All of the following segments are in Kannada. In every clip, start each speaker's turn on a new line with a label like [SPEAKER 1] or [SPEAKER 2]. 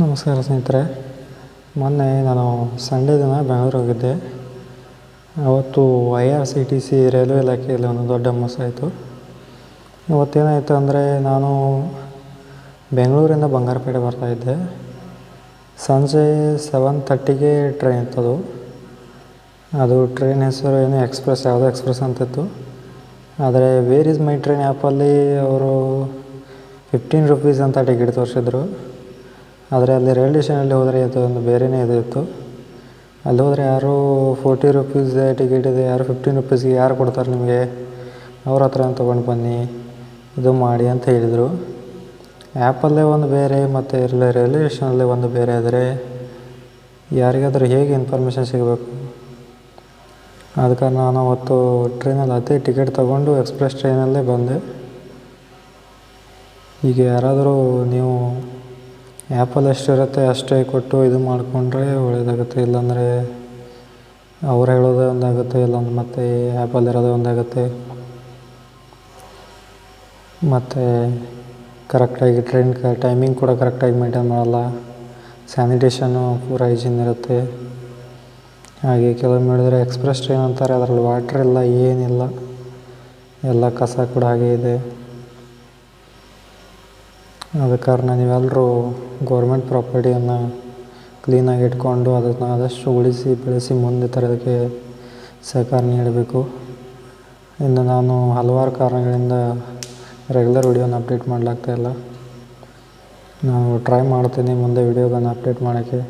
[SPEAKER 1] ನಮಸ್ಕಾರ ಸ್ನೇಹಿತರೆ. ಮೊನ್ನೆ ನಾನು ಸಂಡೇ ದಿನ ಬೆಂಗಳೂರು ಹೋಗಿದ್ದೆ. ಅವತ್ತು I R C T C railway ಇಲಾಖೆಯಲ್ಲಿ ಒಂದು ದೊಡ್ಡ ಮೋಸ ಆಯಿತು. ಇವತ್ತೇನಾಯಿತು ಅಂದರೆ ನಾನು ಬೆಂಗಳೂರಿಂದ ಬಂಗಾರಪೇಟೆ ಬರ್ತಾಯಿದ್ದೆ ಸಂಜೆ ಸೆವೆನ್ ತರ್ಟಿಗೆ ಟ್ರೈನ್ ಇತ್ತದು ಅದು ಟ್ರೈನ್ ಹೆಸರು ಏನು ಎಕ್ಸ್ಪ್ರೆಸ್ ಯಾವುದೋ ಎಕ್ಸ್ಪ್ರೆಸ್ ಅಂತಿತ್ತು. ಆದರೆ ವೇರ್ ಇಸ್ ಮೈ ಟ್ರೈನ್ ಆ್ಯಪಲ್ಲಿ ಅವರು ಫಿಫ್ಟೀನ್ ರುಪೀಸ್ ಅಂತ ಟಿಕೆಟ್ ತೋರಿಸಿದ್ರು. ಆದರೆ ಅಲ್ಲಿ ರೈಲ್ವೆ ಸ್ಟೇಷನಲ್ಲಿ ಹೋದರೆ ಇದು ಒಂದು ಬೇರೆಯೇ ಇದು ಇತ್ತು. ಅಲ್ಲಿ ಹೋದರೆ ಯಾರು ಫೋರ್ಟಿ ರುಪೀಸ್ ಟಿಕೆಟ್ ಇದೆ, ಯಾರು ಫಿಫ್ಟೀನ್ ರುಪೀಸ್ಗೆ ಯಾರು ಕೊಡ್ತಾರೆ ನಿಮಗೆ? ಅವ್ರ ಹತ್ರ ತೊಗೊಂಡು ಬನ್ನಿ, ಇದು ಮಾಡಿ ಅಂತ ಹೇಳಿದರು. ಆ್ಯಪಲ್ಲೇ ಒಂದು ಬೇರೆ, ಮತ್ತು ಇರಲಿ ರೈಲ್ವೆ ಸ್ಟೇಷನಲ್ಲೇ ಒಂದು ಬೇರೆ ಆದರೆ ಯಾರಿಗಾದರೂ ಹೇಗೆ ಇನ್ಫಾರ್ಮೇಷನ್ ಸಿಗಬೇಕು? ಅದಕ್ಕೆ ನಾನು ಅವತ್ತು ಟ್ರೈನಲ್ಲಿ ಅದೇ ಟಿಕೆಟ್ ತೊಗೊಂಡು ಎಕ್ಸ್ಪ್ರೆಸ್ ಟ್ರೈನಲ್ಲೇ ಬಂದೆ. ಈಗ ಯಾರಾದರೂ ನೀವು ಆ್ಯಪಲ್ಲಿ ಎಷ್ಟಿರುತ್ತೆ ಅಷ್ಟೇ ಕೊಟ್ಟು ಇದು ಮಾಡಿಕೊಂಡ್ರೆ ಒಳ್ಳೆಯದಾಗುತ್ತೆ ಇಲ್ಲಾಂದರೆ ಅವ್ರು ಹೇಳೋದೇ ಒಂದಾಗುತ್ತೆ, ಇಲ್ಲಾಂದ್ರೆ ಮತ್ತೆ ಆ್ಯಪಲ್ಲಿ ಇರೋದೇ ಒಂದಾಗುತ್ತೆ. ಮತ್ತು ಕರೆಕ್ಟಾಗಿ ಟ್ರೈನ್ ಕ ಟೈಮಿಂಗ್ ಕೂಡ ಕರೆಕ್ಟಾಗಿ ಮೇಂಟೈನ್ ಮಾಡಲ್ಲ. ಸ್ಯಾನಿಟೇಷನು ಪೂರ ಐಜಿನ್ ಇರುತ್ತೆ. ಹಾಗೆ ಕೆಲವೊಮ್ಮೆ ನೋಡಿದರೆ ಎಕ್ಸ್ಪ್ರೆಸ್ ಟ್ರೈನ್ ಅಂತಾರೆ, ಅದರಲ್ಲಿ ವಾಟ್ರ್ ಇಲ್ಲ, ಏನಿಲ್ಲ. ಎಲ್ಲ ಕಸ ಕೂಡ ಹಾಗೆ ಇದೆ. ಆದ ಕಾರಣ ನೀವೆಲ್ಲರೂ ಗೌರ್ಮೆಂಟ್ ಪ್ರಾಪರ್ಟಿಯನ್ನು ಕ್ಲೀನಾಗಿ ಇಟ್ಕೊಂಡು ಅದನ್ನು ಆದಷ್ಟು ಉಳಿಸಿ, ಬೆಳೆಸಿ ಮುಂದೆ ತರೋದಕ್ಕೆ ಸಹಕಾರ ನೀಡಬೇಕು. ಇನ್ನು ನಾನು ಹಲವಾರು ಕಾರಣಗಳಿಂದ ರೆಗ್ಯುಲರ್ ವಿಡಿಯೋನ ಅಪ್ಡೇಟ್ ಮಾಡಲಾಗ್ತಾ ಇಲ್ಲ. ನಾನು ಟ್ರೈ ಮಾಡ್ತೀನಿ ಮುಂದೆ ವಿಡಿಯೋಗಳನ್ನು ಅಪ್ಡೇಟ್ ಮಾಡೋಕ್ಕೆ.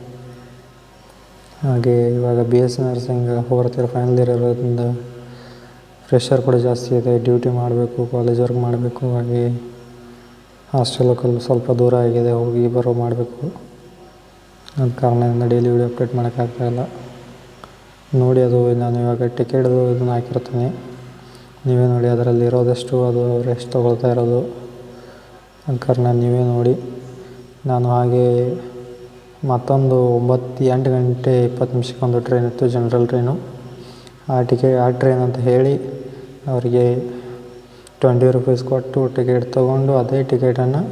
[SPEAKER 1] ಹಾಗೆ ಇವಾಗ ಬಿ ಎಸ್ ಸಿ ನರ್ಸಿಂಗ್ ಹೋಗ್ತಿರೋ ಫೈನಲ್ ಇಯರ್ ಇರೋದ್ರಿಂದ ಪ್ರೆಷರ್ ಕೂಡ ಜಾಸ್ತಿ ಇದೆ ಡ್ಯೂಟಿ ಮಾಡಬೇಕು ಕಾಲೇಜ್ ವರ್ಕ್ ಮಾಡಬೇಕು, ಹಾಗೆ ಹಾಸ್ಟೆಲ್ ಕಲ್ ಸ್ವಲ್ಪ ದೂರ ಆಗಿದೆ, ಹೋಗಿ ಬರೋ ಮಾಡಬೇಕು. ಅದ ಕಾರಣದಿಂದ ಡೈಲಿ ವಿಡಿಯೋ ಅಪ್ಡೇಟ್ ಮಾಡೋಕ್ಕಾಗ್ತಾಯಿಲ್ಲ ನೋಡಿ ಅದು, ನಾನು ಇವಾಗ ಟಿಕೆಟ್ದು ಇದನ್ನು ಹಾಕಿರ್ತೀನಿ. ನೀವೇ ನೋಡಿ ಅದರಲ್ಲಿ ಇರೋದಷ್ಟು, ಅದು ರೆಸ್ಟ್ ತೊಗೊಳ್ತಾ ಇರೋದು. ಅದ ಕಾರಣ ನೀವೇ ನೋಡಿ. ನಾನು ಹಾಗೆ ಮತ್ತೊಂದು ಒಂಬತ್ತು ಎಂಟು ಗಂಟೆ ಇಪ್ಪತ್ತು ನಿಮಿಷಕ್ಕೊಂದು ಟ್ರೈನ್ ಇತ್ತು ಜನರಲ್ ಟ್ರೈನು ಆ ಟಿಕೆ ಆ ಟ್ರೈನ್ ಅಂತ ಹೇಳಿ ಅವರಿಗೆ ಟ್ವೆಂಟಿ ರುಪೀಸ್ ಕೊಟ್ಟು ಟಿಕೆಟ್ ತೊಗೊಂಡು ಅದೇ ಟಿಕೆಟನ್ನು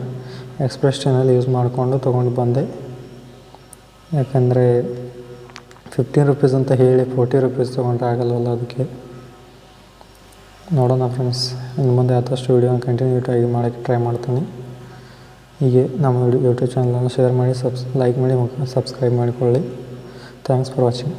[SPEAKER 1] ಎಕ್ಸ್ಪ್ರೆಸ್ ಟ್ರೈನಲ್ಲಿ ಯೂಸ್ ಮಾಡಿಕೊಂಡು ತೊಗೊಂಡು ಬಂದೆ. ಯಾಕಂದರೆ ಫಿಫ್ಟೀನ್ ರುಪೀಸ್ ಅಂತ ಹೇಳಿ ಫೋರ್ಟಿ ರುಪೀಸ್ ತೊಗೊಂಡ್ರೆ ಆಗಲ್ವಲ್ಲ ಅದಕ್ಕೆ. ನೋಡೋಣ ಫ್ರೆಂಡ್ಸ್ ಇನ್ನು ಮುಂದೆ ಆದಷ್ಟು ವೀಡಿಯೋನ ಕಂಟಿನ್ಯೂ ಆಗಿ ಮಾಡೋಕ್ಕೆ ಟ್ರೈ ಮಾಡ್ತೀನಿ. ಹೀಗೆ ನಮ್ಮ ಯೂಟ್ಯೂಬ್ ಚಾನಲನ್ನು ಶೇರ್ ಮಾಡಿ ಸಬ್ಸ್ ಲೈಕ್ ಮಾಡಿ ಸಬ್ಸ್ಕ್ರೈಬ್ ಮಾಡಿಕೊಳ್ಳಿ. Thanks for watching